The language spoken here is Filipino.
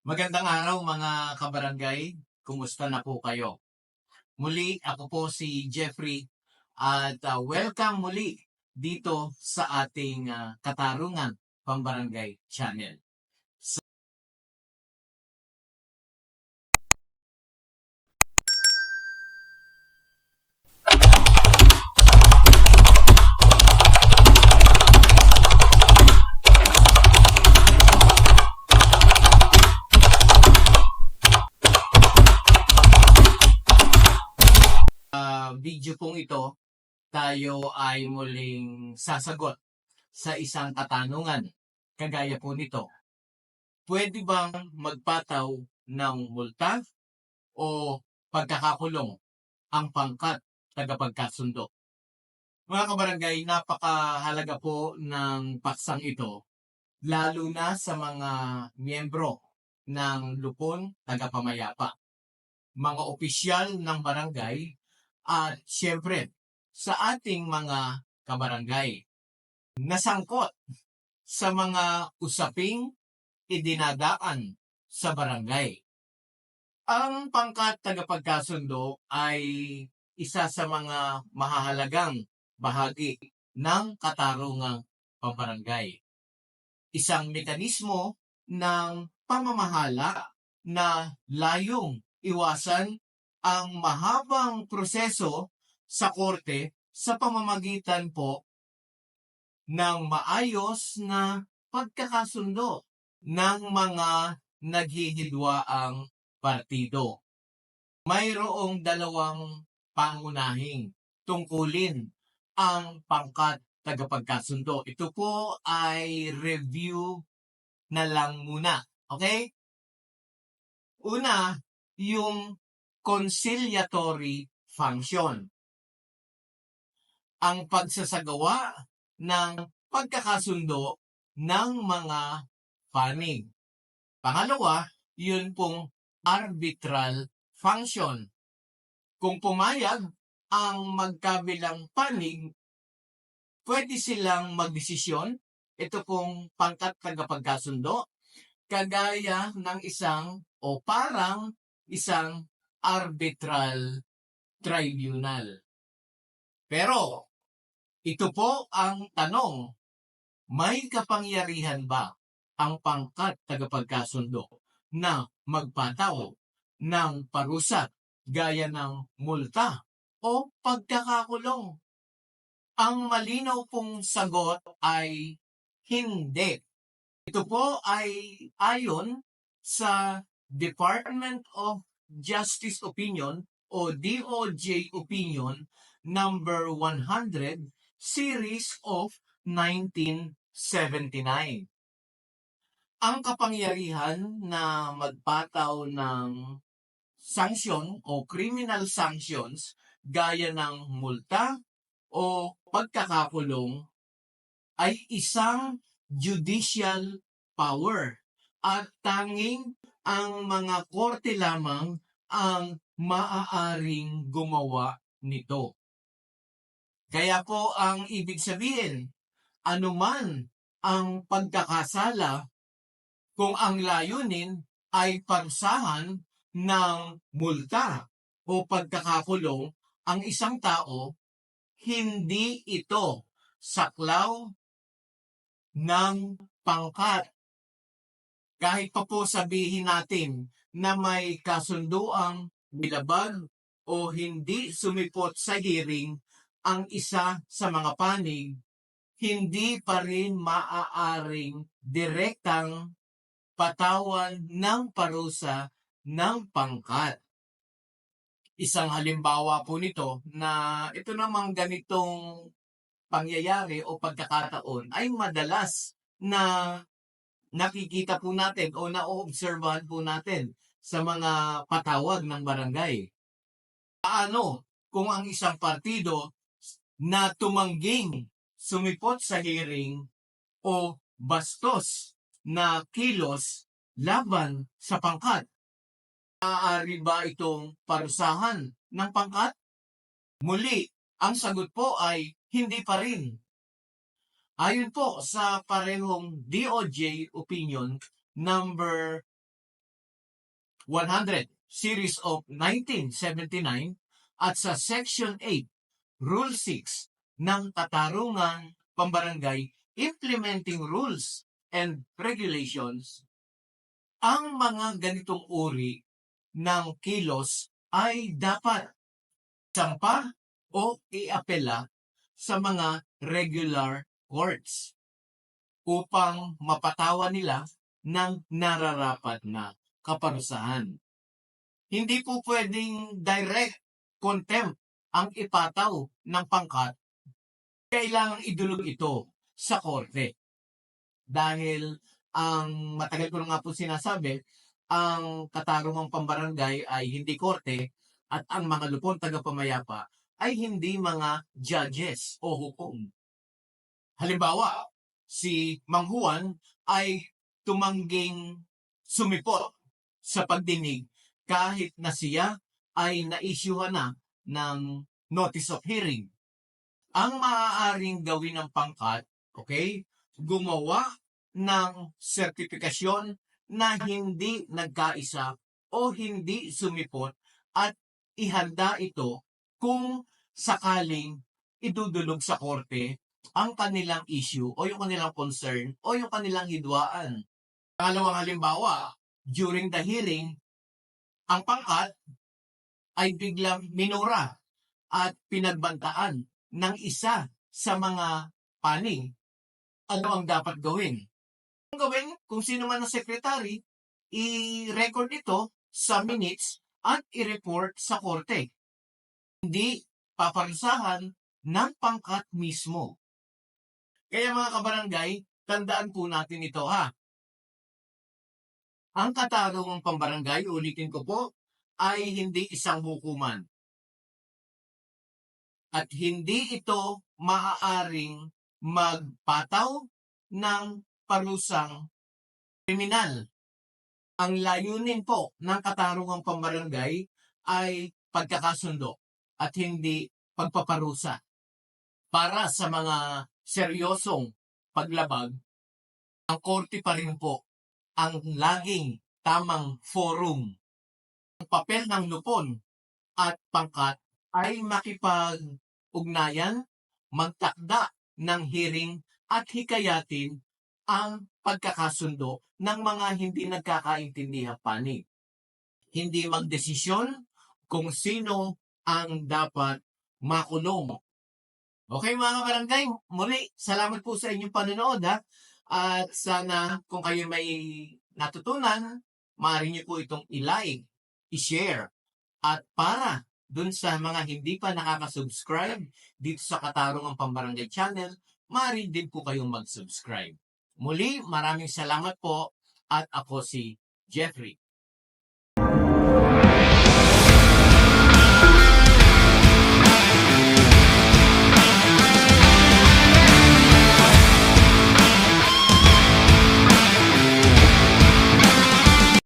Magandang araw mga kabarangay. Kumusta na po kayo? Muli, ako po si Jeffrey at ah, welcome muli dito sa ating ah, Katarungan Pambarangay Channel. Video pong ito, tayo ay muling sasagot sa isang katanungan. Kagaya po nito, pwede bang magpataw ng multa o pagkakakulong ang pangkat tagapagkasundo? Mga kabarangay, napakahalaga po ng paksang ito, lalo na sa mga miyembro ng lupon tagapamayapa, mga opisyal ng barangay at syempre sa ating mga kabarangay nasangkot sa mga usaping idinadaan sa barangay. Ang pangkat tagapagkasundo ay isa sa mga mahahalagang bahagi ng katarungang pambarangay. Isang mekanismo ng pamamahala na layong iwasan ang mahabang proseso sa korte sa pamamagitan po ng maayos na pagkakasundo ng mga naghihidwaang partido. Mayroong dalawang pangunahing tungkulin ang pangkat tagapagkasundo. Ito po ay review na lang muna. Okay? Una, yung conciliatory function. Ang pagsasagawa ng pagkakasundo ng mga panig. Pangalawa, yun pong arbitral function. Kung pumayag ang magkabilang panig, pwede silang magdesisyon. Ito pong pangkat tagapagkasundo, kagaya ng isang o parang isang arbitral tribunal. Pero, ito po ang tanong, may kapangyarihan ba ang pangkat tagapagkasundo na magpataw ng parusa gaya ng multa o pagkakakulong? Ang malinaw pong sagot ay hindi. Ito po ay ayon sa Department of Justice Opinion o DOJ Opinion number 100 series of 1979. Ang kapangyarihan na magpataw ng sanksyon o criminal sanctions gaya ng multa o pagkakakulong ay isang judicial power at tanging ang mga korte lamang ang maaaring gumawa nito. Kaya po ang ibig sabihin, anuman ang pagkakasala kung ang layunin ay parusahan ng multa o pagkakakulong ang isang tao, hindi ito saklaw ng pangkat. Kahit pa po sabihin natin na may kasunduang bilabag o hindi sumipot sa hearing ang isa sa mga panig, hindi pa rin maaaring direktang patawan ng parusa ng pangkat. Isang halimbawa po nito na ito namang ganitong pangyayari o pagkakataon ay madalas na nakikita po natin o naoobserbahan po natin sa mga patawag ng barangay. Paano kung ang isang partido na tumangging sumipot sa hearing o bastos na kilos laban sa pangkat? Maaari ba itong parusahan ng pangkat? Muli, ang sagot po ay hindi pa rin. Ayon po sa parehong DOJ opinion number 100 Series of 1979 at sa Section 8, Rule 6 ng Katarungan Pambarangay Implementing Rules and Regulations, ang mga ganitong uri ng kilos ay dapat sampa o iapela sa mga regular courts upang mapatawan nila ng nararapat na kaparusahan. Hindi po pwedeng direct contempt ang ipataw ng pangkat. Kailangang idulog ito sa korte. Dahil ang matagal ko na nga po sinasabi, ang katarungang pambarangay ay hindi korte at ang mga lupon tagapamayapa ay hindi mga judges o hukom. Halimbawa, si Mang Juan ay tumangging sumipot sa pagdinig kahit na siya ay na-issuehan na ng notice of hearing. Ang maaaring gawin ng pangkat, okay, gumawa ng sertifikasyon na hindi nagkaisa o hindi sumipot at ihanda ito kung sakaling idudulog sa korte ang kanilang issue o yung kanilang concern o yung kanilang hidwaan. Pangalawang halimbawa, during the hearing, ang pangkat ay biglang minura at pinagbantaan ng isa sa mga paning. Ano ang dapat gawin? Ang gawin, kung sino man ang secretary, i-record ito sa minutes at i-report sa korte. Hindi paparusahan ng pangkat mismo. Kaya mga kabarangay, tandaan po natin ito ha. Ang katarungang pambarangay, ulitin ko po, ay hindi isang hukuman. At hindi ito maaaring magpataw ng parusang kriminal. Ang layunin po ng katarungang pambarangay ay pagkakasundo at hindi pagpaparusa. Para sa mga seryosong paglabag, ang korte pa rin po ang laging tamang forum. Ang papel ng lupon at pangkat ay makipag-ugnayan, magtakda ng hearing at hikayatin ang pagkakasundo ng mga hindi nagkakaintindihang panig. Hindi magdesisyon kung sino ang dapat makulong. Okay mga barangay, muli, salamat po sa inyong panonood ha. At sana kung kayo may natutunan, maaari niyo po itong i-like, i-share. At para dun sa mga hindi pa nakaka-subscribe dito sa Katarungang Pambarangay Channel, maaari din po kayong mag-subscribe. Muli, maraming salamat po at ako si Jeffrey.